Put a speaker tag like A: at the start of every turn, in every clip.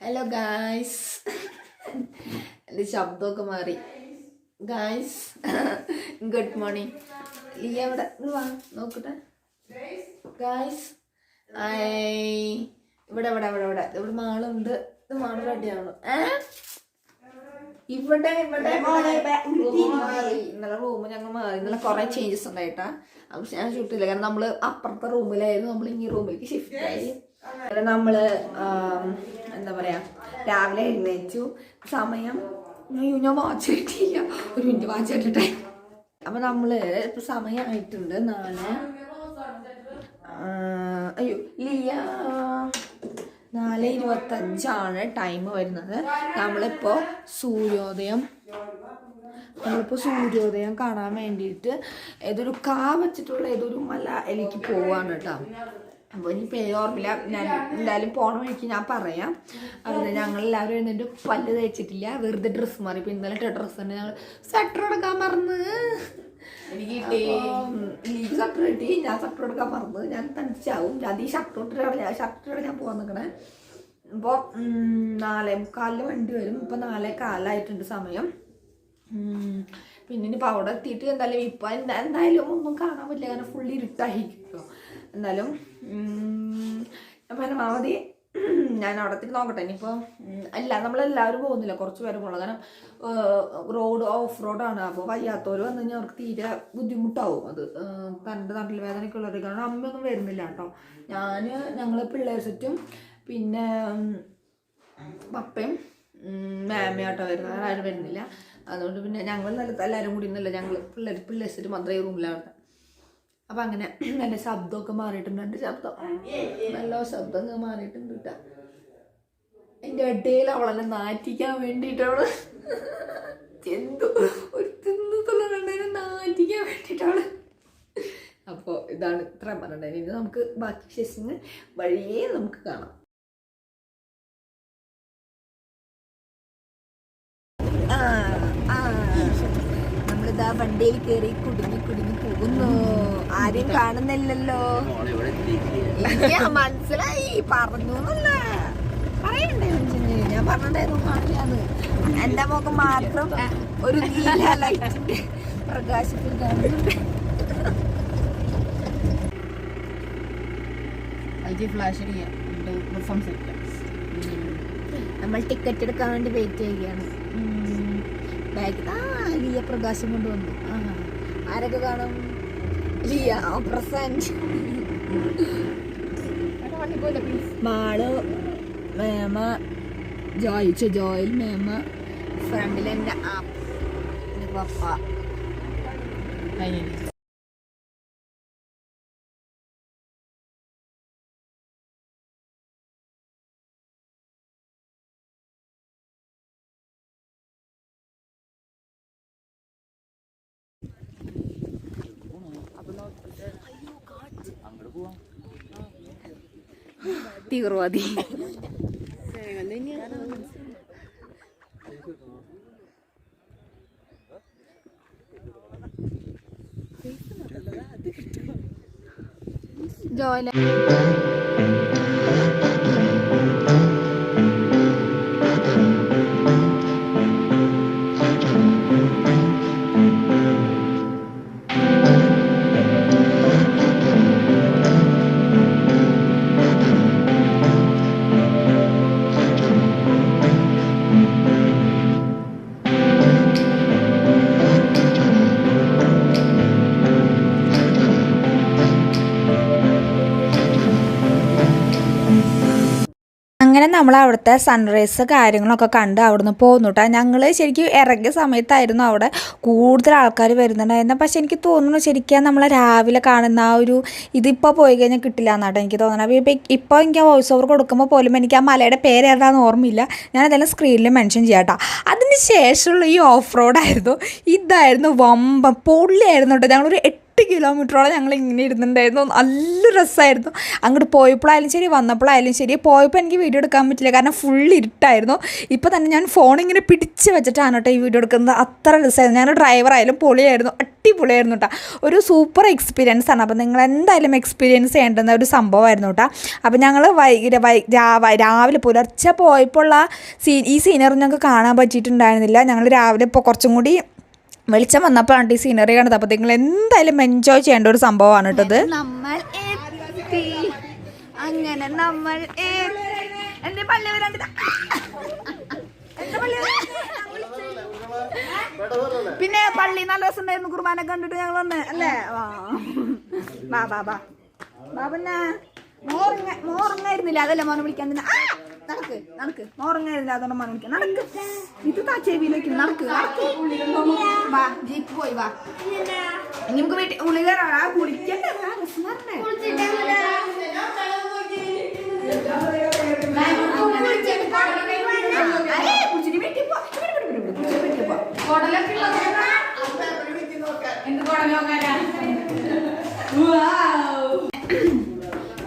A: Hello guys എന്റെ ശബ്ദമൊക്കെ മാറി. ഗായ്സ് ഗുഡ് മോർണിംഗ് ഈ ഇങ്ങ് വാ നോക്കട്ടെ. ഗായ്സ് ഐ ഇവിടെ ഇവിടെ ഇവിടെ ഇവിടെ. ഇവിടെ മാളുണ്ട്. ഇത് മാൾ റെഡിയാണ് ഏ? ഇവിടെ ഇവിടെ ഇന്നലെ റൂം ഞങ്ങൾ മാറി. ഇന്നലെ കുറെ ചേഞ്ചസ് ഉണ്ടായിട്ടാ. അപ്പൊ ഞാൻ ഷൂട്ടില്ല. കാരണം നമ്മൾ അപ്പുറത്തെ റൂമിലായിരുന്നു. നമ്മൾ ഈ റൂമിലേക്ക് ഷിഫ്റ്റ് ആയി. അങ്ങനെ നമ്മൾ എന്താ പറയാ രാവിലെ എഴുന്നേച്ചു സമയം ഞാൻ വാച്ച് കിട്ടിയില്ല. ഒരു മിനിറ്റ് വാച്ച് കിട്ടട്ടെ. അപ്പൊ നമ്മൾ ഇപ്പൊ സമയമായിട്ടുണ്ട് നാല്. അയ്യോ ലിയ നാല് ഇരുപത്തഞ്ചാണ് ടൈം വരുന്നത്. നമ്മളിപ്പോൾ സൂര്യോദയം നമ്മളിപ്പോൾ സൂര്യോദയം കാണാൻ വേണ്ടിയിട്ട് ഏതൊരു കാ വെച്ചിട്ടുള്ള ഏതൊരു മല എനിക്ക് പോവാണ് കേട്ടോ. അപ്പോൾ ഇനി പേര് ഓർമ്മില്ല ഞാൻ എന്തായാലും പോണ വഴിക്ക് ഞാൻ പറയാം. അതുകൊണ്ട് ഞങ്ങൾ എല്ലാവരും എഴുന്നേറ്റ് പല്ല് തയ്ച്ചിട്ടില്ല വെറുതെ ഡ്രസ്സ് മാറി. ഇപ്പം ഇന്നലെ ഇട്ട ഡ്രസ്സ് തന്നെ ഞങ്ങൾ സ്വെറ്റർ എടുക്കാൻ മറന്ന്. എനിക്ക് ഷർട്ട് കിട്ടി. ഞാൻ സ്വെറ്റർ എടുക്കാൻ മറന്ന്. ഞാൻ തനിച്ചാവും. ഞാൻ ഈ ഇട്ടിട്ടാണ് ഞാൻ ഷർട്ട് ഇട്ടിട്ട് ഞാൻ പോകാൻ നിൽക്കണേ അപ്പോൾ നാളെ മുക്കാലിൽ വണ്ടി വരും. ഇപ്പോൾ നാലേ കാലായിട്ടുണ്ട് സമയം. പിന്നെ ഇനിയിപ്പോൾ അവിടെ എത്തിയിട്ട് എന്തായാലും ഇപ്പം എന്തായാലും ഒന്നും കാണാൻ പറ്റില്ല. കാരണം ഫുള്ളി ഇരുട്ടായിരിക്കുമല്ലോ എന്തായാലും ഉം, ഞാൻ പരമാവധി ഞാൻ അവിടെ എത്തിയിട്ട് നോക്കട്ടെ. ഇനിയിപ്പോൾ അല്ല നമ്മളെല്ലാവരും പോകുന്നില്ല. കുറച്ച് പേര് പോകണം കാരണം റോഡ് ഓഫ് റോഡാണ് അപ്പോൾ വയ്യാത്തവർ വന്നു കഴിഞ്ഞാൽ അവർക്ക് തീരെ ബുദ്ധിമുട്ടാവും അത്. തന്റെ നാട്ടിൽ വേദനയൊക്കെ ഉള്ളവർ കാരണം അമ്മയൊന്നും വരുന്നില്ല കേട്ടോ. ഞാൻ ഞങ്ങൾ പിള്ളേർ സെറ്റും പിന്നെ പപ്പയും മാമയാട്ടോ വരുന്നത്. ആരും വരുന്നില്ല. അതുകൊണ്ട് പിന്നെ ഞങ്ങൾ നല്ല എല്ലാവരും കൂടി ഇന്നല്ല ഞങ്ങൾ പിള്ളേർ പിള്ളേർ സെറ്റ് മാത്രമേ റൂമിലാണ് അപ്പം അങ്ങനെ നല്ല ശബ്ദമൊക്കെ മാറിയിട്ടുണ്ട്. എന്റെ ശബ്ദം നല്ല ശബ്ദം മാറിയിട്ടുണ്ട് കേട്ടോ എന്റെ ഇടയിൽ അവളെന്നെ നാറ്റിക്കാൻ വേണ്ടിയിട്ട് അവൾ എന്തോ ഒരു തിന്നുന്നുള്ളതിനെ നാറ്റിക്കാൻ വേണ്ടിയിട്ടവൾ അപ്പോൾ ഇതാണ് ഇത്ര പറഞ്ഞത്. ഇനി നമുക്ക് ബാക്കി വിശേഷങ്ങൾ വഴിയേ നമുക്ക് കാണാം. നമ്മളിതാ വണ്ടിയിൽ കയറി കുടുങ്ങി കുടുങ്ങി പോകുന്നു. ആരും കാണുന്നില്ലല്ലോ. എനിക്ക് മനസ്സിലായി. പറഞ്ഞു എന്നല്ല. പറയണ്ടേ ഞാൻ പറഞ്ഞിട്ടായിരുന്നു കാണില്ലാന്ന്. എന്റെ മുഖം മാത്രം ഒരു നീല ലൈറ്റിന്റെ പ്രകാശത്തിൽ കാണുന്നുണ്ട്.
B: ഫ്ലാഷ് സംസാരിക്കാം
A: നമ്മൾ ടിക്കറ്റ് എടുക്കാൻ വേണ്ടി വെയിറ്റ് ചെയ്യുകയാണ്. ബാഗ് ആ ലിയ പ്രകാശം കൊണ്ടുവന്നു. ആരൊക്കെ കാണും? മാൾ മേമ ജോയിച്ചു ജോയിൽ മേമ ഫ്രണ്ടിൽ എന്റെ ആപ്പ് പപ്പ തീവ്രവാദി. ജോയില
C: അങ്ങനെ നമ്മൾ അവിടുത്തെ സൺറൈസ് കാര്യങ്ങളൊക്കെ കണ്ട് അവിടുന്ന് പോന്നു കേട്ടോ ഞങ്ങൾ ശരിക്കും ഇറങ്ങിയ സമയത്തായിരുന്നു അവിടെ കൂടുതൽ ആൾക്കാർ വരുന്നുണ്ടായിരുന്നു. പക്ഷെ എനിക്ക് തോന്നുന്നു ശരിക്കും നമ്മളെ രാവിലെ കാണുന്ന ആ ഒരു ഇതിപ്പോൾ പോയി കഴിഞ്ഞാൽ കിട്ടില്ല എന്നാട്ടോ എനിക്ക് തോന്നുന്നത് അപ്പോൾ ഇപ്പം ഇപ്പോൾ എനിക്ക് വോയിസ് ഓവർ കൊടുക്കുമ്പോൾ പോലും എനിക്ക് ആ മലയുടെ പേര് ഏതാണെന്ന് ഓർമ്മയില്ല. ഞാൻ അതെല്ലാം സ്ക്രീനിൽ മെൻഷൻ ചെയ്യാം കേട്ടോ അതിന് ശേഷമുള്ള ഈ ഓഫ് റോഡായിരുന്നു ഇതായിരുന്നു വമ്പ പൊള്ളിയായിരുന്നു കേട്ടോ ഞങ്ങളൊരു എട്ട് എട്ട് കിലോമീറ്ററോളം ഞങ്ങൾ ഇങ്ങനെ ഇരുന്നുണ്ടായിരുന്നു നല്ല രസമായിരുന്നു അങ്ങോട്ട് പോയപ്പോഴായാലും ശരി വന്നപ്പോഴായാലും ശരി. പോയപ്പോൾ എനിക്ക് വീഡിയോ എടുക്കാൻ പറ്റില്ല. കാരണം ഫുൾ ഇരുട്ടായിരുന്നു. ഇപ്പോൾ തന്നെ ഞാൻ ഫോൺ ഇങ്ങനെ പിടിച്ച് വെച്ചിട്ടാണ് കേട്ടോ ഈ വീഡിയോ എടുക്കുന്നത്. അത്ര രസമായിരുന്നു ഞാൻ ഡ്രൈവറായാലും പൊളിയായിരുന്നു. അടിപൊളിയായിരുന്നു കേട്ടോ. ഒരു സൂപ്പർ എക്സ്പീരിയൻസ് ആണ്. അപ്പോൾ നിങ്ങൾ എന്തായാലും എക്സ്പീരിയൻസ് ചെയ്യേണ്ടുന്ന ഒരു സംഭവമായിരുന്നു കേട്ടോ. അപ്പോൾ ഞങ്ങൾ വൈകിട്ട് രാവിലെ പുലർച്ചെ പോയപ്പോൾ ഉള്ള സീ ഈ സീനറി ഞങ്ങൾക്ക് കാണാൻ പറ്റിയിട്ടുണ്ടായിരുന്നില്ല. ഞങ്ങൾ രാവിലെ ഇപ്പോൾ കുറച്ചും കൂടി വെളിച്ചം വന്നപ്പോഴാണ് ഈ സീനറി കണ്ടത്. അപ്പോൾ നിങ്ങൾ എന്തായാലും എൻജോയ് ചെയ്യേണ്ട ഒരു സംഭവമാണ് കേട്ടത്.
A: നമ്മൾ അങ്ങനെ നമ്മൾ എന്റെ പള്ളി പിന്നെ പള്ളി നല്ല ദിവസം ഉണ്ടായിരുന്നു. കുർബാന കണ്ടിട്ട് ഞങ്ങൾ വന്ന് അല്ലേ? ബാ ബാ ബാ ബാ മോറങ്ങ മോറങ്ങായിരുന്നില്ല. അതല്ലേ മോനെ വിളിക്കാൻ തന്നെ. നടക്ക് നടക്ക്. മോറങ്ങായിരുന്നില്ല അതുകൊണ്ട് മണിക്ക് നടക്ക്. ഇത് താ ചെവിയിലേക്ക് നടക്ക്. വാ ജീപ്പ് പോയി വാ. നമുക്ക് വീട്ടിൽ ഉള്ളിൽ കയറാം കുളിക്കണ്ടേ.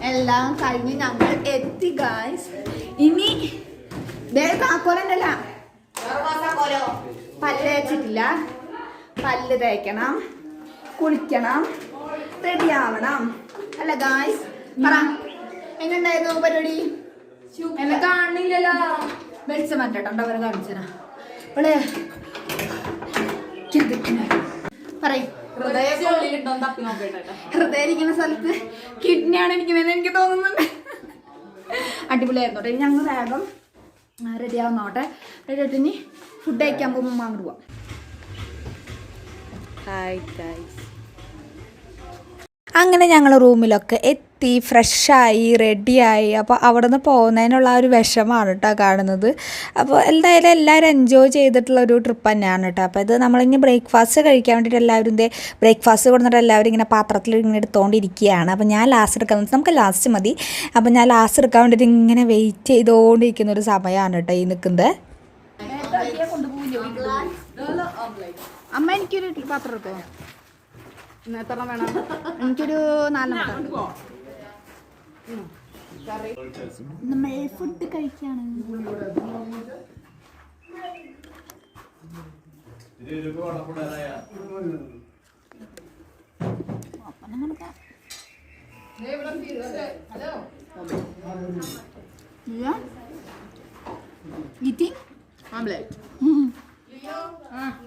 A: എല്ലാം കഴിഞ്ഞ് ഞങ്ങൾ എത്തി ഗായ്സ് ഇനി താക്കോലുണ്ടല്ല പല്ല് തേച്ചിട്ടില്ല. പല്ല് തേക്കണം. കുളിക്കണം. റെഡി ആവണം. അല്ല ഗായ്സ് പറ. എങ്ങനെയുണ്ടായിരുന്നു പരിപാടി? എന്നെ കാണില്ലല്ലോ. വെളിച്ചം മാറ്റട്ടോ അവരെ കാണിച്ചനാ അവളെ പറയും. ഹൃദയം ഹൃദയം ഇരിക്കുന്ന സ്ഥലത്ത് കിഡ്നിയാണ് ഇരിക്കുന്നതെന്ന് എനിക്ക് തോന്നുന്നുണ്ട്. അടിപൊളിയായിരുന്നു കേട്ടോ. ഇനി ഞങ്ങൾ വേഗം റെഡി ആവുന്നോട്ടെ റെഡി ആയിട്ട് ഇനി ഫുഡ് കഴിക്കാൻ പോകുമ്പോൾ അങ്ങോട്ട് പോവാം.
C: അങ്ങനെ ഞങ്ങൾ റൂമിലൊക്കെ എത്തി ഫ്രഷായി റെഡിയായി. അപ്പോൾ അവിടെ നിന്ന് പോകുന്നതിനുള്ള ഒരു വിഷമാണ് കേട്ടോ കാണുന്നത്. അപ്പോൾ എന്തായാലും എല്ലാവരും എൻജോയ് ചെയ്തിട്ടുള്ള ഒരു ട്രിപ്പ് തന്നെയാണ് കേട്ടോ അപ്പോൾ ഇത് നമ്മളിങ്ങനെ ബ്രേക്ക്ഫാസ്റ്റ് കഴിക്കാൻ വേണ്ടിയിട്ട് എല്ലാവരും ഇതേ ബ്രേക്ക്ഫാസ്റ്റ് കൊടുത്തിട്ട് എല്ലാവരും ഇങ്ങനെ പാത്രത്തിൽ ഇങ്ങനെ എടുത്തുകൊണ്ടിരിക്കുകയാണ് അപ്പോൾ ഞാൻ ലാസ്റ്റ് എടുക്കാൻ നമുക്ക് ലാസ്റ്റ് മതി. അപ്പോൾ ഞാൻ ലാസ്റ്റ് എടുക്കാൻ വേണ്ടിയിട്ട് ഇങ്ങനെ വെയിറ്റ് ചെയ്തുകൊണ്ടിരിക്കുന്ന ഒരു സമയമാണ് കേട്ടോ ഈ നിൽക്കുന്നത്
A: അമ്മ എനിക്കൊരു പാത്രം എടുത്തോ?
B: എത്ര വേണം?
A: എനിക്കൊരു നാലെണ്ണം നമ്മൾ ഫുഡ് കഴിക്കാണ്.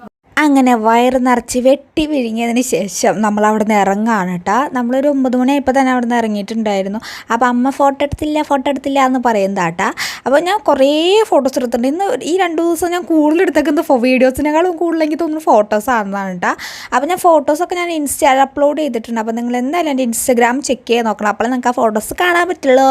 C: അങ്ങനെ വയറ് നിറച്ച് വെട്ടി വിഴുങ്ങിയതിന് ശേഷം നമ്മൾ അവിടെ നിന്ന് ഇറങ്ങാണ് കേട്ടോ നമ്മളൊരു ഒമ്പത് മണിയായപ്പോൾ തന്നെ അവിടെ നിന്ന് ഇറങ്ങിയിട്ടുണ്ടായിരുന്നു. അപ്പോൾ അമ്മ ഫോട്ടോ എടുത്തില്ല ഫോട്ടോ എടുത്തില്ല എന്ന് പറയുന്നതാട്ടാ അപ്പോൾ ഞാൻ കുറേ ഫോട്ടോസ് എടുത്തിട്ടുണ്ട്. ഇന്ന് ഈ രണ്ട് ദിവസം ഞാൻ കൂടുതൽ എടുത്തേക്കുന്നത് വീഡിയോസിനേക്കാളും കൂടുതൽ എനിക്ക് തോന്നുന്നു ഫോട്ടോസ് ആണെന്നാണ് കേട്ടോ അപ്പോൾ ഞാൻ ഫോട്ടോസൊക്കെ ഞാൻ ഇൻസ്റ്റയിൽ അപ്ലോഡ് ചെയ്തിട്ടുണ്ട്. അപ്പോൾ നിങ്ങൾ എന്തായാലും എന്റെ ഇൻസ്റ്റഗ്രാം ചെക്ക് ചെയ്ത് നോക്കണം. അപ്പോൾ നിങ്ങൾക്ക് ആ ഫോട്ടോസ് കാണാൻ പറ്റുള്ളൂ.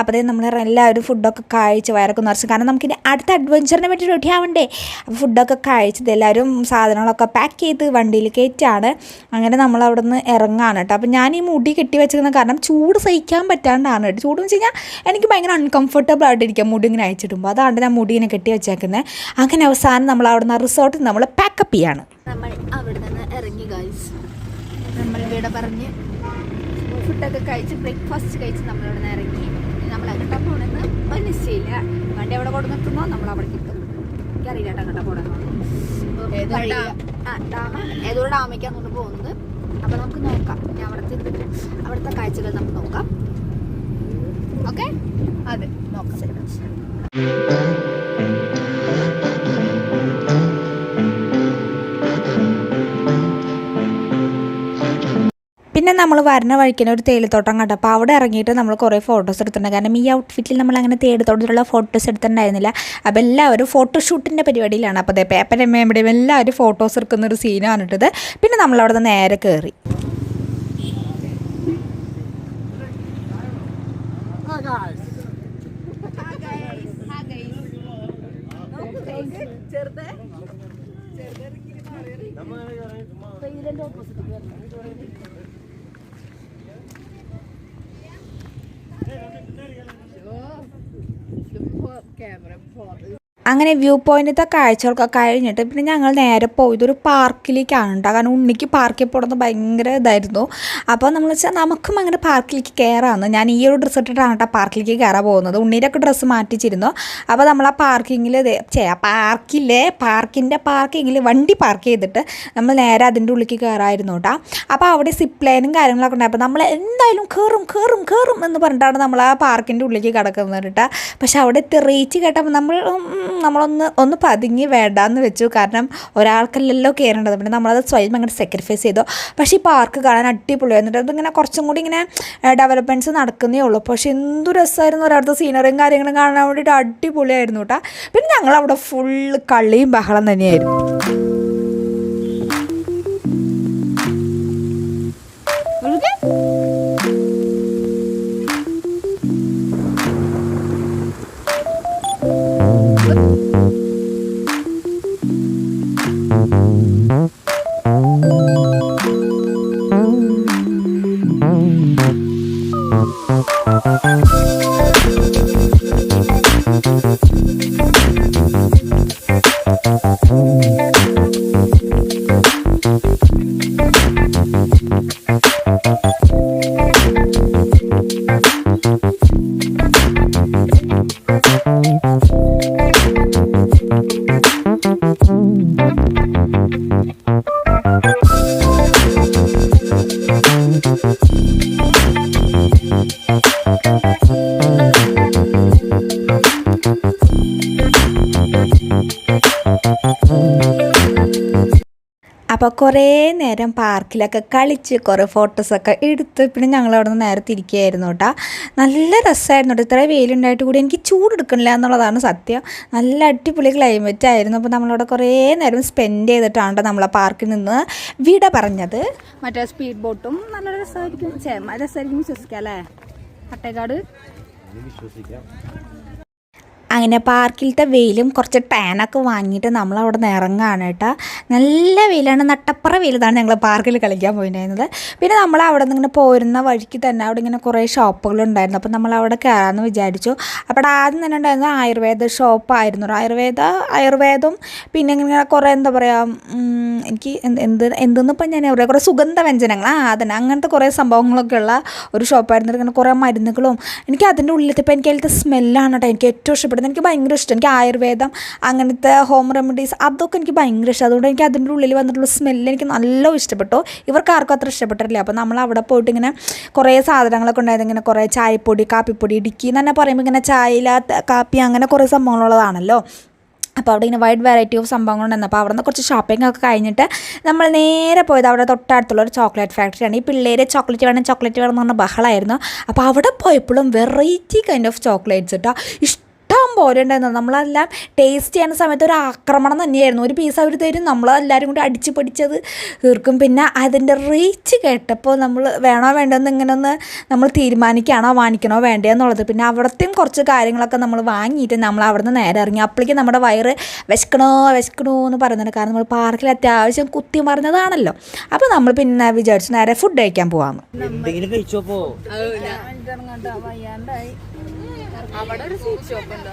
C: അപ്പോൾ നമ്മൾ എല്ലാവരും ഫുഡൊക്കെ കഴിച്ച് വയറൊക്കെ നിറച്ച്. കാരണം നമുക്കിനി അടുത്ത അഡ്വഞ്ചറിനെ വേണ്ടി റെഡി ആവണ്ടേ? അപ്പോൾ ഫുഡൊക്കെ കഴിച്ചത് എല്ലാവരും സാധനങ്ങളൊക്കെ പാക്ക് ചെയ്ത് വണ്ടിയിൽ കയറ്റാണ്. അങ്ങനെ നമ്മൾ അവിടെ നിന്ന് ഇറങ്ങാണ് കേട്ടോ. അപ്പോൾ ഞാൻ ഈ മുടി കെട്ടി വെച്ചിരുന്ന കാരണം ചൂട് സഹിക്കാൻ പറ്റാണ്ടാണ് കേട്ടോ. ചൂട് എന്ന് വെച്ച് കഴിഞ്ഞാൽ എനിക്ക് ഭയങ്കര അൺകംഫർട്ടബിൾ ആയിട്ട് ഇരിക്കാം മുടി ഇങ്ങനെ അയച്ചിടുമ്പോൾ അതാണ്ട് ഞാൻ മുടി ഇങ്ങനെ കെട്ടി വെച്ചേക്കുന്നത് അങ്ങനെ അവസാനം നമ്മൾ അവിടെ നിന്ന് റിസോർട്ടിൽ നമ്മൾ പാക്കപ്പ് ചെയ്യാണ്.
A: നമ്മൾ അവിടെ നിന്ന് ഇറങ്ങി ഗൈസ് നമ്മൾ ഇവിടെ പറഞ്ഞ് ഫുഡൊക്കെ കഴിച്ച് ബ്രേക്ക്ഫാസ്റ്റ് കഴിച്ച് നമ്മൾ അവിടെ നിന്ന് ഇറങ്ങി നമ്മൾ എങ്ങോട്ടാ പോകണമെന്ന് ഒരു വണ്ടി എവിടെ കൊണ്ട് നിർത്തുന്നോ നമ്മൾ അവിടെ കിട്ടും എനിക്കറിയില്ല കേട്ടോ എങ്ങോട്ടാ
B: ഏതോ
A: ആ ഡാം ഏതോ ഡാമേക്കാണ് കൊണ്ട് പോകുന്നത്? അപ്പൊ നമുക്ക് നോക്കാം. ഞാൻ അവിടുത്തെ അവിടുത്തെ കാഴ്ചകൾ നമുക്ക് നോക്കാം. ഓക്കെ?
B: അതെ
A: നോക്കാം. ശരി.
C: പിന്നെ നമ്മൾ വരണ വഴിക്കുന്ന ഒരു തേയിലത്തോട്ടം കണ്ടപ്പോൾ അവിടെ ഇറങ്ങിയിട്ട് നമ്മൾ കുറേ ഫോട്ടോസ് എടുത്തിട്ടുണ്ട്. കാരണം ഈ ഔട്ട്ഫിറ്റിൽ നമ്മൾ അങ്ങനെ തേയിലത്തോട്ടത്തിലുള്ള ഫോട്ടോസ് എടുത്തിട്ടുണ്ടായിരുന്നില്ല. അപ്പോൾ എല്ലാവരും ഫോട്ടോഷൂട്ടിന്റെ പരിപാടിയിലാണ്. അപ്പോൾ അതേ പേപ്പർ എമ്മയുടെയും എല്ലാവരും ഫോട്ടോസ് എടുക്കുന്ന ഒരു സീനാണ് ഇട്ടത് പിന്നെ നമ്മൾ അവിടെ നിന്ന് നേരെ കയറി
B: เออจะพอแก่แบบพอ
C: അങ്ങനെ വ്യൂ പോയിന്റത്തെ കാഴ്ചകളൊക്കെ കഴിഞ്ഞിട്ട് പിന്നെ ഞങ്ങൾ നേരെ പോയത് ഒരു പാർക്കിലേക്കാണ് കേട്ടോ കാരണം ഉണ്ണിക്ക് പാർക്കിൽ പോകണമെന്ന് ഭയങ്കര ഇതായിരുന്നു. അപ്പോൾ നമ്മൾ വെച്ചാൽ നമുക്കും അങ്ങനെ പാർക്കിലേക്ക് കയറാമെന്ന് ഞാൻ ഈ ഒരു ഡ്രസ്സ് ഇട്ടിട്ടാണ് കേട്ടോ പാർക്കിലേക്ക് കയറാൻ പോകുന്നത്. ഉണ്ണീരൊക്കെ ഡ്രസ്സ് മാറ്റിച്ചിരുന്നു. അപ്പോൾ നമ്മൾ ആ പാർക്കിങ്ങിൽ പാർക്കിലെ പാർക്കിന്റെ പാർക്കിങ്ങിൽ വണ്ടി പാർക്ക് ചെയ്തിട്ട് നമ്മൾ നേരെ അതിന്റെ ഉള്ളിലേക്ക് കയറായിരുന്നു കേട്ടോ അപ്പോൾ അവിടെ സിപ്പ് ലൈനും കാര്യങ്ങളൊക്കെ ഉണ്ടായി അപ്പോൾ നമ്മൾ എന്തായാലും കയറും കയറും കയറും എന്ന് പറഞ്ഞിട്ടാണ് നമ്മൾ ആ പാർക്കിന്റെ ഉള്ളിലേക്ക് കിടക്കുന്നത് കേട്ടോ പക്ഷേ അവിടെ തെറിയിച്ച് കേട്ടപ്പോൾ നമ്മൾ നമ്മളൊന്ന് ഒന്ന് പതുങ്ങി വേണ്ടാന്ന് വെച്ചു. കാരണം ഒരാൾക്കല്ലല്ലോ കയറേണ്ടത് പിന്നെ നമ്മളത് സ്വയം അങ്ങനെ സാക്രിഫൈസ് ചെയ്തു. പക്ഷേ ഈ പാർക്ക് കാണാൻ അടിപൊളിയായിരുന്നു അതിങ്ങനെ കുറച്ചും കൂടി ഇങ്ങനെ ഡെവലപ്മെന്റ്സ് നടക്കുന്നേ ഉള്ളൂ. പക്ഷേ എന്തു രസമായിരുന്നു ഒരാളത്തെ സീനറിയും കാര്യങ്ങളും കാണാൻ വേണ്ടിയിട്ട് അടിപൊളിയായിരുന്നു കേട്ടോ പിന്നെ ഞങ്ങൾ അവിടെ ഫുള്ള് കളിയും ബഹളം തന്നെയായിരുന്നു. അപ്പോൾ കുറേ നേരം പാർക്കിലൊക്കെ കളിച്ച് കുറേ ഫോട്ടോസൊക്കെ എടുത്ത് പിന്നെ ഞങ്ങൾ അവിടെ നിന്ന് നേരെ തിരിക്കുകയായിരുന്നു കേട്ടോ നല്ല രസമായിരുന്നു കേട്ടോ ഇത്ര വെയിലുണ്ടായിട്ട് കൂടി എനിക്ക് ചൂടെടുക്കണില്ല എന്നുള്ളതാണ് സത്യം. നല്ല അടിപൊളി ക്ലൈമറ്റ് ആയിരുന്നു. അപ്പോൾ നമ്മളവിടെ കുറേ നേരം സ്പെൻഡ് ചെയ്തിട്ടാണ് കേട്ടോ നമ്മളെ പാർക്കിൽ നിന്ന് വിട പറഞ്ഞത്.
B: മറ്റേ സ്പീഡ് ബോട്ടും നല്ല രസമായിരിക്കും രസമായിരിക്കും വിശ്വസിക്കാം അല്ലേ? കട്ടേക്കാട്
C: അങ്ങനെ പാർക്കിലത്തെ വെയിലും കുറച്ച് ടാനൊക്കെ വാങ്ങിയിട്ട് നമ്മൾ അവിടെ നിന്ന് ഇറങ്ങുകയാണ് കേട്ടോ. നല്ല വെയിലാണ് നട്ടപ്പുറ വെയിലതാണ് ഞങ്ങൾ പാർക്കിൽ കളിക്കാൻ പോയിട്ടുണ്ടായിരുന്നത്. പിന്നെ നമ്മൾ അവിടെ നിന്ന് ഇങ്ങനെ പോരുന്ന വഴിക്ക് തന്നെ അവിടെ ഇങ്ങനെ കുറേ ഷോപ്പുകളുണ്ടായിരുന്നു അപ്പോൾ നമ്മൾ അവിടെ കയറാമെന്ന് വിചാരിച്ചു. അപ്പോൾ ആദ്യം തന്നെ ഉണ്ടായിരുന്നത് ആയുർവേദ ഷോപ്പായിരുന്നു ആയുർവേദ ആയുർവേദം പിന്നെ ഇങ്ങനെ കുറേ എന്താ പറയുക എനിക്ക് എന്ത് എന്ത് എന്തെന്ന് ഇപ്പം ഞാൻ പറയാം കുറേ സുഗന്ധ വ്യഞ്ജനങ്ങൾ ആ അതന്നെ. അങ്ങനത്തെ കുറേ സംഭവങ്ങളൊക്കെ ഉള്ള ഒരു ഷോപ്പായിരുന്നു. ഇങ്ങനെ കുറേ മരുന്നുകളും. എനിക്ക് അതിന്റെ ഉള്ളിലത്തെ എനിക്ക് അതിലത്തെ സ്മെല്ലാണ് കേട്ടോ. എനിക്ക് ഏറ്റവും ഇഷ്ടപ്പെടുന്നത്. എനിക്ക് ഭയങ്കര ഇഷ്ടം. എനിക്ക് ആയുർവേദം അങ്ങനത്തെ ഹോം റെമഡീസ് അതൊക്കെ എനിക്ക് ഭയങ്കര ഇഷ്ടം. അതുകൊണ്ട് എനിക്ക് അതിന്റെ ഉള്ളിൽ വന്നിട്ടുള്ള സ്മെല്ല് എനിക്ക് നല്ല ഇഷ്ടപ്പെട്ടു. ഇവർക്ക് ആർക്കും അത്ര ഇഷ്ടപ്പെട്ടിട്ടില്ല. അപ്പോൾ നമ്മൾ അവിടെ പോയിട്ട് ഇങ്ങനെ കുറേ സാധനങ്ങളൊക്കെ ഉണ്ടായത് ഇങ്ങനെ കുറേ ചായപ്പൊടി കാപ്പിപ്പൊടി ഇടുക്കി എന്ന് തന്നെ പറയുമ്പോൾ ഇങ്ങനെ ചായയില കാപ്പി അങ്ങനെ കുറേ സംഭവങ്ങളുള്ളതാണല്ലോ. അപ്പോൾ അവിടെ ഇങ്ങനെ വൈഡ് വെറൈറ്റി ഓഫ് സംഭവങ്ങളുണ്ടായിരുന്നു. അപ്പോൾ അവിടെ നിന്ന് കുറച്ച് ഷോപ്പിംഗ് ഒക്കെ കഴിഞ്ഞിട്ട് നമ്മൾ നേരെ പോയത് അവിടെ തൊട്ടടുത്തുള്ള ഒരു ചോക്ലേറ്റ് ഫാക്ടറിയാണ് ഈ പിള്ളേരെ ചോക്ലേറ്റ് വേണം ചോക്ലേറ്റ് വേണം എന്ന് പറഞ്ഞ ബഹളമായിരുന്നു അപ്പോൾ അവിടെ പോയപ്പോഴും വെറൈറ്റി കൈൻഡ് ഓഫ് ചോക്ലേറ്റ്സ് കേട്ടോ ഇഷ്ടം പോലെ ഉണ്ടായിരുന്നു നമ്മളെല്ലാം ടേസ്റ്റ് ചെയ്യുന്ന സമയത്ത് ഒരു ആക്രമണം തന്നെയായിരുന്നു. ഒരു പീസ് അവർ തരും നമ്മളെല്ലാവരും കൂടി അടിച്ച് പിടിച്ചത് തീർക്കും. പിന്നെ അതിന്റെ റീച്ച് കേട്ടപ്പോൾ നമ്മൾ വേണോ വേണ്ടെന്ന് ഇങ്ങനെ ഒന്ന് നമ്മൾ തീരുമാനിക്കുകയാണോ വാങ്ങിക്കണോ വേണ്ടേ എന്നുള്ളത് പിന്നെ അവിടത്തെയും കുറച്ച് കാര്യങ്ങളൊക്കെ നമ്മൾ വാങ്ങിയിട്ട് നമ്മൾ അവിടെ നിന്ന് നേരെ ഇറങ്ങി. അപ്പോഴേക്കും നമ്മുടെ വയറ് വിശക്കണോ വിശക്കണോ എന്ന് പറയുന്നുണ്ട്. കാരണം നമ്മൾ പാർക്കിൽ അത്യാവശ്യം കുത്തി മറിഞ്ഞതാണല്ലോ. അപ്പോൾ നമ്മൾ പിന്നെ വിചാരിച്ചു നേരെ ഫുഡ് കഴിക്കാൻ പോകാമെന്ന്
D: എന്തെങ്കിലും കഴിച്ചോപ്പോ
B: അവിടെ ഒരു സ്വീറ്റ് ഷോപ്പ് ഉണ്ട്.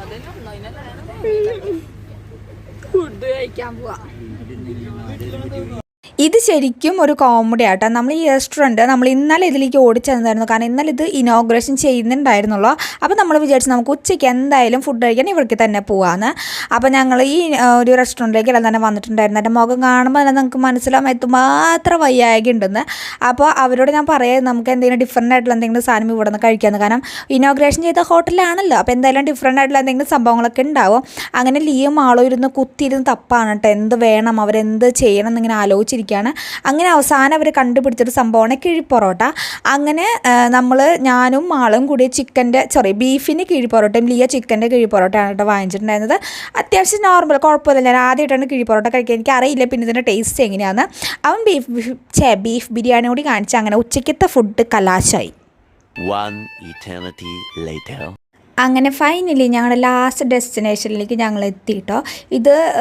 B: ഫുഡ് കഴിക്കാൻ പോവാ.
C: ഇത് ശരിക്കും ഒരു കോമഡി ആട്ടോ. നമ്മൾ ഈ റെസ്റ്റോറന്റ് നമ്മൾ ഇന്നലെ ഇതിലേക്ക് ഓടിച്ചെന്നായിരുന്നു കാരണം ഇന്നലെ ഇത് ഇനോഗ്രേഷൻ ചെയ്യുന്നുണ്ടായിരുന്നുള്ളൂ. അപ്പോൾ നമ്മൾ വിചാരിച്ചു നമുക്ക് ഉച്ചയ്ക്ക് എന്തായാലും ഫുഡ് കഴിക്കാൻ ഇവിടേക്ക് തന്നെ പോവാന്ന്. അപ്പോൾ ഞങ്ങൾ ഈ ഒരു റെസ്റ്റോറന്റിലേക്ക് എല്ലാം തന്നെ വന്നിട്ടുണ്ടായിരുന്നു. എന്റെ മുഖം കാണുമ്പോൾ തന്നെ നമുക്ക് മനസ്സിലാവും എത്തുമാത്രം വയ്യായ്ക ഉണ്ടെന്ന് അപ്പോൾ അവരോട് ഞാൻ പറയാം നമുക്ക് എന്തെങ്കിലും ഡിഫറെന്റ് ആയിട്ടുള്ള എന്തെങ്കിലും സാധനം ഇവിടെ നിന്ന് കഴിക്കാമെന്ന് കാരണം ഇനോഗ്രേഷൻ ചെയ്ത ഹോട്ടലാണല്ലോ അപ്പോൾ എന്തായാലും ഡിഫറെന്റ് ആയിട്ടുള്ള എന്തെങ്കിലും സംഭവങ്ങളൊക്കെ ഉണ്ടാവും. അങ്ങനെ ലീയും ആളും ഇരുന്ന് കുത്തിയിരുന്ന് തപ്പാണ് കേട്ടോ. എന്ത് വേണം അവരെന്ത് ചെയ്യണം എന്നിങ്ങനെ ആലോചിച്ചിരിക്കുകയാണ് അങ്ങനെ അവസാനം അവർ കണ്ടുപിടിച്ചൊരു സംഭവമാണ് കിഴിപ്പൊറോട്ട അങ്ങനെ നമ്മൾ ഞാനും ആളും കൂടി ചിക്കന്റെ സോറി ബീഫിന് കിഴിപ്പൊറോട്ടയും ലിയ ചിക്കന്റെ കിഴിപ്പൊറോട്ടയാണ് കേട്ടോ വാങ്ങിച്ചിട്ടുണ്ടായിരുന്നത്. അത്യാവശ്യം നോർമൽ കുഴപ്പമില്ല ഞാൻ ആദ്യമായിട്ടാണ് കിഴിപ്പൊറോട്ട കഴിക്കുക. എനിക്ക് അറിയില്ല പിന്നെ ഇതിന്റെ ടേസ്റ്റ് എങ്ങനെയാണ് അവൻ ബീഫ് ഛേ ബീഫ് ബിരിയാണി കൂടി കാണിച്ച് അങ്ങനെ ഉച്ചയ്ക്കത്തെ ഫുഡ് കലാശായി.
D: One eternity later.
C: അങ്ങനെ ഫൈനലി ഞങ്ങളുടെ ലാസ്റ്റ് ഡെസ്റ്റിനേഷനിലേക്ക് ഞങ്ങൾ എത്തിയിട്ടോ ഇത്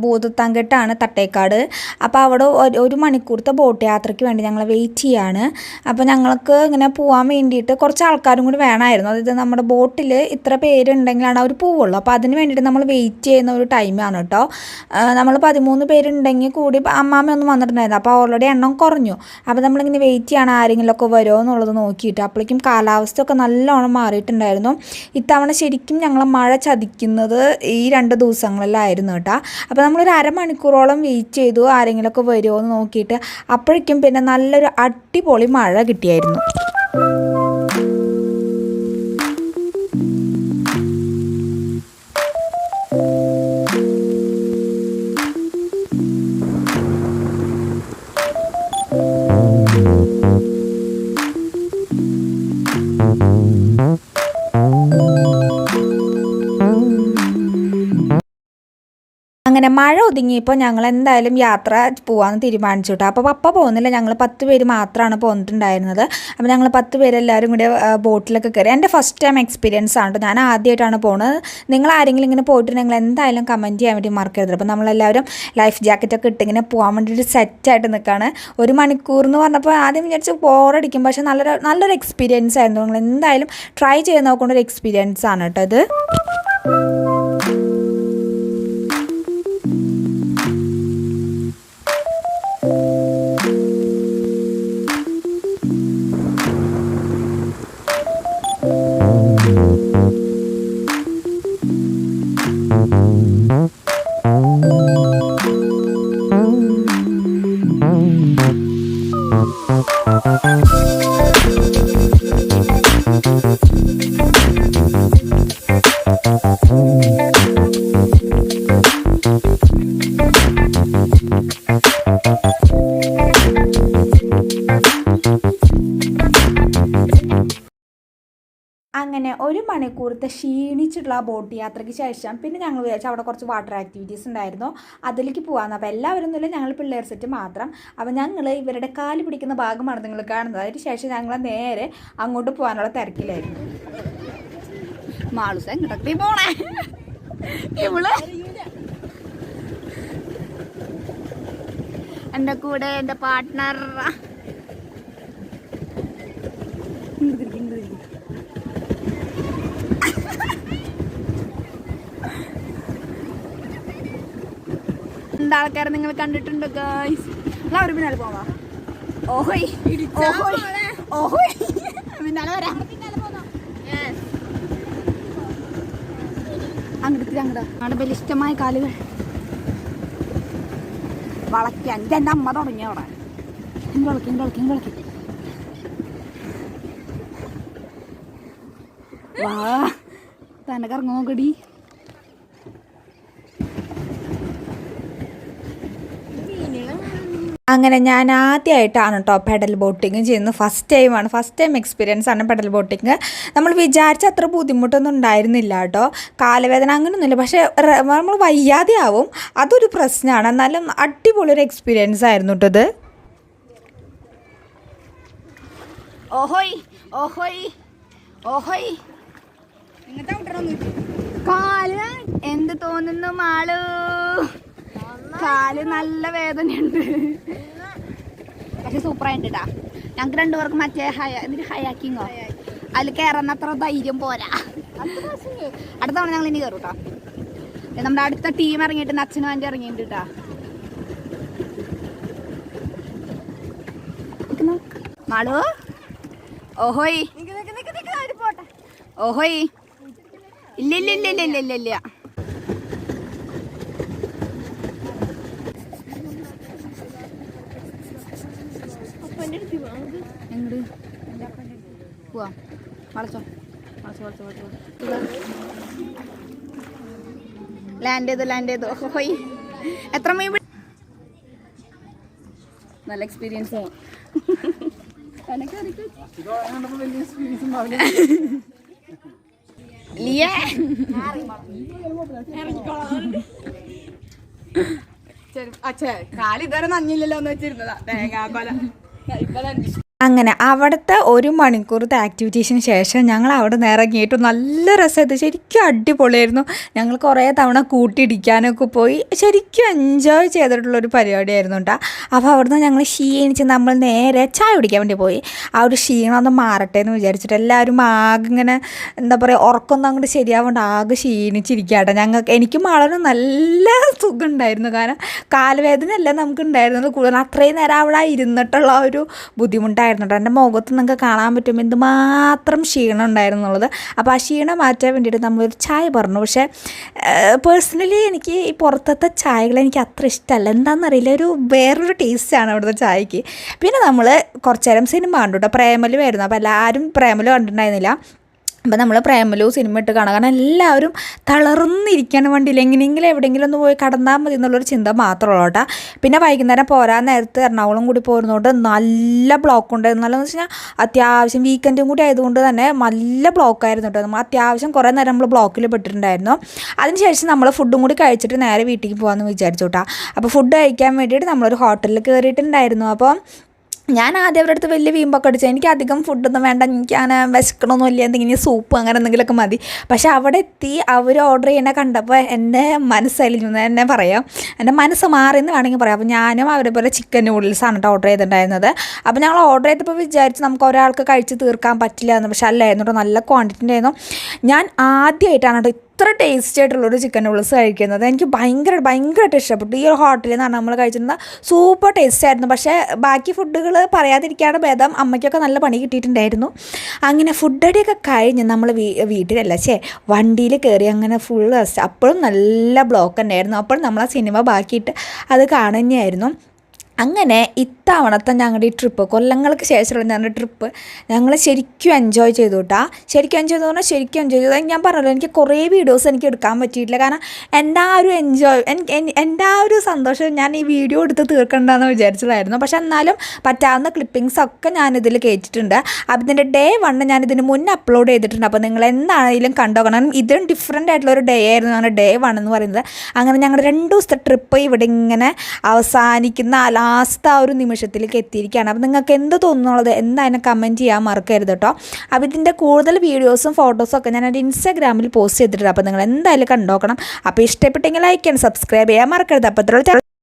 C: ഭൂതത്താങ്കെട്ടാണ് തട്ടേക്കാട്. അപ്പോൾ അവിടെ ഒരു- മണിക്കൂറത്തെ ബോട്ട് യാത്രയ്ക്ക് വേണ്ടി ഞങ്ങൾ വെയിറ്റ് ചെയ്യാണ്. അപ്പോൾ ഞങ്ങൾക്ക് ഇങ്ങനെ പോകാൻ വേണ്ടിയിട്ട് കുറച്ച് ആൾക്കാരും കൂടി വേണമായിരുന്നു. അതായത് നമ്മുടെ ബോട്ടിൽ ഇത്ര പേരുണ്ടെങ്കിലാണ് അവർ പോവുള്ളൂ. അപ്പോൾ അതിന് വേണ്ടിയിട്ട് നമ്മൾ വെയിറ്റ് ചെയ്യുന്ന ഒരു ടൈമാണ് കേട്ടോ നമ്മൾ പതിമൂന്ന് പേരുണ്ടെങ്കിൽ കൂടി അമ്മാമ്മ ഒന്നും വന്നിട്ടുണ്ടായിരുന്നു. അപ്പോൾ ഓൾറെഡി എണ്ണം കുറഞ്ഞു. അപ്പോൾ നമ്മളിങ്ങനെ വെയിറ്റ് ചെയ്യണം ആരെങ്കിലുമൊക്കെ വരുമോ എന്നുള്ളത് നോക്കിയിട്ട് അപ്പോഴേക്കും കാലാവസ്ഥയൊക്കെ നല്ലോണം മാറിയിട്ടുണ്ടായിരുന്നു. ഇത്തവണ ശരിക്കും ഞങ്ങൾ മഴ ചതിക്കുന്നത് ഈ രണ്ട് ദിവസങ്ങളിലായിരുന്നു കേട്ടോ. അപ്പോൾ നമ്മളൊരു അരമണിക്കൂറോളം വെയിറ്റ് ചെയ്തു ആരെങ്കിലുമൊക്കെ വരുമോ എന്ന് നോക്കിയിട്ട് അപ്പോഴേക്കും പിന്നെ നല്ലൊരു അടിപൊളി മഴ കിട്ടിയായിരുന്നു. മഴ ഒതുങ്ങിയപ്പോൾ ഞങ്ങൾ എന്തായാലും യാത്ര പോകാമെന്ന് തീരുമാനിച്ചു കേട്ടോ അപ്പോൾ പപ്പ പോകുന്നില്ല. ഞങ്ങൾ പത്ത് പേര് മാത്രമാണ് പോന്നിട്ടുണ്ടായിരുന്നത്. അപ്പോൾ ഞങ്ങൾ പത്ത് പേരെല്ലാവരും കൂടി ബോട്ടിലൊക്കെ കയറി. എന്റെ ഫസ്റ്റ് ടൈം എക്സ്പീരിയൻസ് ആണ് കേട്ടോ ഞാൻ ആദ്യമായിട്ടാണ് പോകുന്നത് നിങ്ങൾ ആരെങ്കിലും ഇങ്ങനെ പോയിട്ടുണ്ടെങ്കിൽ എന്തായാലും കമന്റ് ചെയ്യാൻ വേണ്ടി മറക്കരുത് അപ്പോൾ നമ്മളെല്ലാവരും ലൈഫ് ജാക്കറ്റൊക്കെ ഇട്ട് ഇങ്ങനെ പോകാൻ വേണ്ടിയിട്ട് സെറ്റായിട്ട് നിൽക്കുകയാണ് ഒരു മണിക്കൂർ എന്ന് പറഞ്ഞപ്പോൾ ആദ്യം വിചാരിച്ച് ബോറടിക്കും പക്ഷേ നല്ലൊരു നല്ലൊരു എക്സ്പീരിയൻസ് ആയിരുന്നു. നിങ്ങൾ എന്തായാലും ട്രൈ ചെയ്ത് നോക്കേണ്ട ഒരു എക്സ്പീരിയൻസ് ആണ് കേട്ടോ ഇത്. അങ്ങനെ ഒരു മണിക്കൂറത്തെ ക്ഷീണിച്ചിട്ടുള്ള ആ ബോട്ട് യാത്രയ്ക്ക് ശേഷം പിന്നെ ഞങ്ങൾ വിചാരിച്ചു അവിടെ കുറച്ച് വാട്ടർ ആക്ടിവിറ്റീസ് ഉണ്ടായിരുന്നു. അതിലേക്ക് പോകാമെന്ന് അപ്പോൾ എല്ലാവരും ഒന്നുമില്ല ഞങ്ങൾ പിള്ളേർ സെറ്റ് മാത്രം. അപ്പോൾ ഞങ്ങൾ ഇവരുടെ കാൽ പിടിക്കുന്ന ഭാഗമാണ് നിങ്ങൾ കാണുന്നത്. അതിന് ശേഷം ഞങ്ങൾ നേരെ അങ്ങോട്ട് പോകാനുള്ള തിരക്കിലായിരുന്നു.
A: മാളുസ എങ്ങോട്ടൊക്കെ പോണേ? ഇവൾ? എന്റെ കൂടെ എന്റെ പാർട്ട്ണർ എന്താ ആൾക്കാരെ നിങ്ങൾ കണ്ടിട്ടുണ്ട് ഗൈസ് ഒരു പിന്നാലെ പോവാ. ഓഹോയ്. ഓഹോയ്. ഓഹോയ്. പിന്നാലെ വരാം. അങ്ങോട്ട് അങ്ങോട്ട് അവിടെ ബലിഷ്ടമായ കാലുകൾ. വളയ്ക്കാൻ ഇത് എന്റെ അമ്മ തുടങ്ങിയ അവിടെ. ഇങ്ങ് വളക്കി ഇങ്ങ് വളക്കി ഇങ്ങ് വളക്കി വാ. തന്നെ കറങ്ങോ നോക്കടി
C: അങ്ങനെ ഞാൻ ആദ്യമായിട്ടാണ് കേട്ടോ പെഡൽ ബോട്ടിങ് ചെയ്യുന്നത്. ഫസ്റ്റ് ടൈമാണ് ഫസ്റ്റ് ടൈം എക്സ്പീരിയൻസ് ആണ് പെഡൽ ബോട്ടിങ്. നമ്മൾ വിചാരിച്ച അത്ര ബുദ്ധിമുട്ടൊന്നും ഉണ്ടായിരുന്നില്ല കേട്ടോ കാലവേദന അങ്ങനെയൊന്നുമില്ല പക്ഷേ നമ്മൾ വയ്യാതെ ആവും അതൊരു പ്രശ്നമാണ്. എന്നാലും അടിപൊളി ഒരു എക്സ്പീരിയൻസ് ആയിരുന്നു കേട്ടത് ഇത്.
A: ഓഹോയ് ഓഹോയ് ഓഹോയ്. കാൽ എന്ത് തോന്നുന്നു മാളു? കാൽ നല്ല വേദനയുണ്ട്. പക്ഷെ സൂപ്പറായിട്ട് കേട്ടാ ഞങ്ങൾക്ക് രണ്ടുപേർക്ക് മറ്റേ ഹയ എന്നിട്ട് ഹയാക്കിങ്ങോ? അതിൽ കയറുന്ന അത്ര ധൈര്യം പോരാ. അടുത്ത തവണ ഞങ്ങൾ ഇനി കയറും കേട്ടോ നമ്മുടെ അടുത്ത ടീം ഇറങ്ങിയിട്ട് അച്ഛനും വേണ്ടി ഇറങ്ങിയിട്ടുണ്ട് കേട്ടാ മാളു? ഓഹോയ്. ഓഹോയ് ഇല്ല ഇല്ല ഇല്ല ഇല്ല ഇല്ല ഇല്ല ഇല്ല എങ്ങട് പോവാ. വളച്ചോ. വളച്ചോ വളച്ചോ വളച്ചോ. ലാൻഡ് ചെയ്തു ലാൻഡ് ചെയ്തു. എത്ര മീൻ നല്ല എക്സ്പീരിയൻസ് ലിയ.
B: അച്ഛേ കാൽ ഇതുവരെ നഞ്ഞില്ലല്ലോ എന്ന് വെച്ചിരുന്നതാ. തേങ്ങാക്കൊല. ഇപ്പൊ
C: അങ്ങനെ അവിടുത്തെ ഒരു മണിക്കൂറത്തെ ആക്ടിവിറ്റീസിന് ശേഷം ഞങ്ങൾ അവിടെ നിന്ന് ഇറങ്ങിയിട്ട് നല്ല രസമായിട്ട് ശരിക്കും അടിപൊളിയായിരുന്നു. ഞങ്ങൾ കുറേ തവണ കൂട്ടിയിടിക്കാനൊക്കെ പോയി. ശരിക്കും എൻജോയ് ചെയ്തിട്ടുള്ളൊരു പരിപാടിയായിരുന്നു കേട്ടോ അപ്പോൾ അവിടുന്ന് ഞങ്ങൾ ക്ഷീണിച്ച് നമ്മൾ നേരെ ചായ കുടിക്കാൻ വേണ്ടി പോയി. ആ ഒരു ക്ഷീണം ഒന്ന് മാറട്ടെ എന്ന് വിചാരിച്ചിട്ട് എല്ലാവരും ആകെ ഇങ്ങനെ എന്താ പറയുക ഉറക്കൊന്നും അങ്ങോട്ട് ശരിയാവേണ്ട ആകെ ക്ഷീണിച്ചിരിക്കാട്ടെ ഞങ്ങൾക്ക് എനിക്കും വളരെ നല്ല സുഖം ഉണ്ടായിരുന്നു കാരണം കാലുവേദന അല്ല നമുക്ക് ഉണ്ടായിരുന്നത് കൂടുതൽ അത്രയും നേരം അവിടെ ഇരുന്നിട്ടുള്ള ഒരു ബുദ്ധിമുട്ടായിരുന്നു. കേട്ടോ എന്റെ മുഖത്ത് നിങ്ങൾക്ക് കാണാൻ പറ്റും എന്തുമാത്രം ക്ഷീണം ഉണ്ടായിരുന്നുള്ളത്. അപ്പോൾ ആ ക്ഷീണം മാറ്റാൻ വേണ്ടിയിട്ട് നമ്മളൊരു ചായ പറഞ്ഞു. പക്ഷേ പേഴ്സണലി എനിക്ക് ഈ പുറത്തത്തെ ചായകൾ എനിക്ക് അത്ര ഇഷ്ടമല്ല. എന്താണെന്നറിയില്ല ഒരു വേറൊരു ടേസ്റ്റാണ് അവിടുത്തെ ചായക്ക്. പിന്നെ നമ്മൾ കുറച്ചേരം സിനിമ കണ്ടു കേട്ടോ. പ്രേമലുമായിരുന്നു അപ്പോൾ എല്ലാവരും പ്രേമലു കണ്ടിട്ടുണ്ടായിരുന്നില്ല. അപ്പോൾ നമ്മൾ പ്രേമലോ സിനിമ ഇട്ട് കാണാം. കാരണം എല്ലാവരും തളർന്നിരിക്കാൻ വേണ്ടിയില്ല എങ്ങനെയെങ്കിലും എവിടെയെങ്കിലും ഒന്ന് പോയി കടന്നാൽ മതി എന്നുള്ളൊരു ചിന്ത മാത്രമുള്ളൂ കേട്ടോ. പിന്നെ വൈകുന്നേരം പോരാൻ നേരത്ത് എറണാകുളം കൂടി പോരുന്നതുകൊണ്ട് നല്ല ബ്ലോക്ക് ഉണ്ടായിരുന്നു നല്ലതെന്ന് വെച്ച് കഴിഞ്ഞാൽ അത്യാവശ്യം വീക്കെൻഡും കൂടി ആയതുകൊണ്ട് തന്നെ നല്ല ബ്ലോക്കായിരുന്നു കേട്ടോ. നമ്മൾ അത്യാവശ്യം കുറേ നേരം നമ്മൾ ബ്ലോക്കിൽ പെട്ടിട്ടുണ്ടായിരുന്നു. അതിനുശേഷം നമ്മൾ ഫുഡും കൂടി കഴിച്ചിട്ട് നേരെ വീട്ടിലേക്ക് പോകാമെന്ന് വിചാരിച്ചു കേട്ടോ. അപ്പോൾ ഫുഡ് കഴിക്കാൻ വേണ്ടിയിട്ട് നമ്മളൊരു ഹോട്ടലിൽ കയറിയിട്ടുണ്ടായിരുന്നു അപ്പോൾ ഞാൻ ആദ്യം അവരുടെ അടുത്ത് വലിയ വീമ്പൊക്കെ അടിച്ചു. എനിക്ക് അധികം ഫുഡൊന്നും വേണ്ട. എനിക്ക് അങ്ങനെ വിശക്കണമൊന്നുമില്ല എന്തെങ്കിലും സൂപ്പ് അങ്ങനെ എന്തെങ്കിലുമൊക്കെ മതി. പക്ഷേ അവിടെ എത്തി അവർ ഓർഡർ ചെയ്യണ കണ്ടപ്പോൾ എന്റെ മനസ്സലിഞ്ഞു എന്നെ പറയാം. എന്റെ മനസ്സ് മാറിയെന്ന് വേണമെങ്കിൽ പറയാം. അപ്പോൾ ഞാനും അവരെ പോലെ ചിക്കൻ നൂഡിൽസാണ് കേട്ടോ ഓർഡർ ചെയ്തിട്ടുണ്ടായിരുന്നത്. അപ്പോൾ ഞങ്ങൾ ഓർഡർ ചെയ്തപ്പോൾ വിചാരിച്ച് നമുക്ക് ഒരാൾക്ക് കഴിച്ച് തീർക്കാൻ പറ്റില്ല എന്ന്. പക്ഷേ അല്ലായിരുന്നു കേട്ടോ. നല്ല ക്വാണ്ടിറ്റി ഉണ്ടായിരുന്നു ഞാൻ ആദ്യമായിട്ടാണ് കേട്ടോ ഇത്ര ടേസ്റ്റി ആയിട്ടുള്ളൊരു ചിക്കൻ നൂഡിൽസ് കഴിക്കുന്നത്. എനിക്ക് ഭയങ്കര ഭയങ്കരമായിട്ട് ഇഷ്ടപ്പെട്ടു. ഈ ഒരു ഹോട്ടലിൽ നിന്നാണ് നമ്മൾ കഴിച്ചിരുന്നത് സൂപ്പർ ടേസ്റ്റ് ആയിരുന്നു. പക്ഷേ ബാക്കി ഫുഡുകൾ പറയാതിരിക്കാണ് ഭേദം അമ്മയ്ക്കൊക്കെ നല്ല പണി കിട്ടിയിട്ടുണ്ടായിരുന്നു. അങ്ങനെ ഫുഡ് അടിയൊക്കെ കഴിഞ്ഞ് നമ്മൾ വീട്ടിലല്ല ചേ വണ്ടിയിൽ കയറി അങ്ങനെ ഫുൾ അപ്പോഴും നല്ല ബ്ലോക്ക് ഉണ്ടായിരുന്നു. അപ്പോഴും നമ്മൾ ആ സിനിമ ബാക്കിയിട്ട് അത് കാണുന്നതായിരുന്നു. അങ്ങനെ ഇത്തവണത്തെ ഞങ്ങളുടെ ഈ ട്രിപ്പ് കൊല്ലങ്ങൾക്ക് ശേഷമുള്ള ഞങ്ങളുടെ ട്രിപ്പ് ഞങ്ങൾ ശരിക്കും എൻജോയ് ചെയ്തു കേട്ടാ ശരിക്കും എൻജോയ് ചെയ്തു പറഞ്ഞാൽ ശരിക്കും എൻജോയ് ചെയ്തു. ഞാൻ പറഞ്ഞല്ലോ എനിക്ക് കുറേ വീഡിയോസ് എനിക്ക് എടുക്കാൻ പറ്റിയിട്ടില്ല. കാരണം എന്റെ ആ ഒരു എൻജോയ് എന്റെ ആ ഒരു സന്തോഷം ഞാൻ ഈ വീഡിയോ എടുത്ത് തീർക്കണ്ടെന്ന് വിചാരിച്ചതായിരുന്നു. പക്ഷെ എന്നാലും പറ്റാവുന്ന ക്ലിപ്പിങ്സ് ഒക്കെ ഞാനിതിൽ കയറ്റിയിട്ടുണ്ട് അപ്പം ഇതിന്റെ ഡേ വണ്ണ് ഞാൻ ഇതിന് മുന്നേ അപ്ലോഡ് ചെയ്തിട്ടുണ്ട്. അപ്പോൾ നിങ്ങൾ എന്താണെങ്കിലും കണ്ടോ ഇതും ഡിഫറെന്റ് ആയിട്ടുള്ള ഒരു ഡേ ആയിരുന്നു ഞങ്ങളുടെ ഡേ വൺ എന്ന് പറയുന്നത്. അങ്ങനെ ഞങ്ങളുടെ രണ്ട് ദിവസത്തെ ട്രിപ്പ് ഇവിടെ ഇങ്ങനെ അവസാനിക്കുന്ന ലാസ്റ്റ് ആ ഒരു നിമിഷത്തിലേക്ക് എത്തിയിരിക്കുകയാണ്. അപ്പോൾ നിങ്ങൾക്ക് എന്ത് തോന്നുന്നുള്ളത് എന്തായാലും കമന്റ് ചെയ്യാൻ മറക്കരുത് കേട്ടോ അപ്പോൾ ഇതിന്റെ കൂടുതൽ വീഡിയോസും ഫോട്ടോസും ഒക്കെ ഞാൻ എന്റെ ഇൻസ്റ്റാഗ്രാമിൽ പോസ്റ്റ് ചെയ്തിട്ടുണ്ട്. അപ്പോൾ നിങ്ങൾ എന്തായാലും കണ്ടോക്കണം. അപ്പോൾ ഇഷ്ടപ്പെട്ടെങ്കിൽ ലൈക്ക് ചെയ്യണം സബ്സ്ക്രൈബ് ചെയ്യാൻ മറക്കരുത്. അപ്പോൾ ഇത്രയുള്ള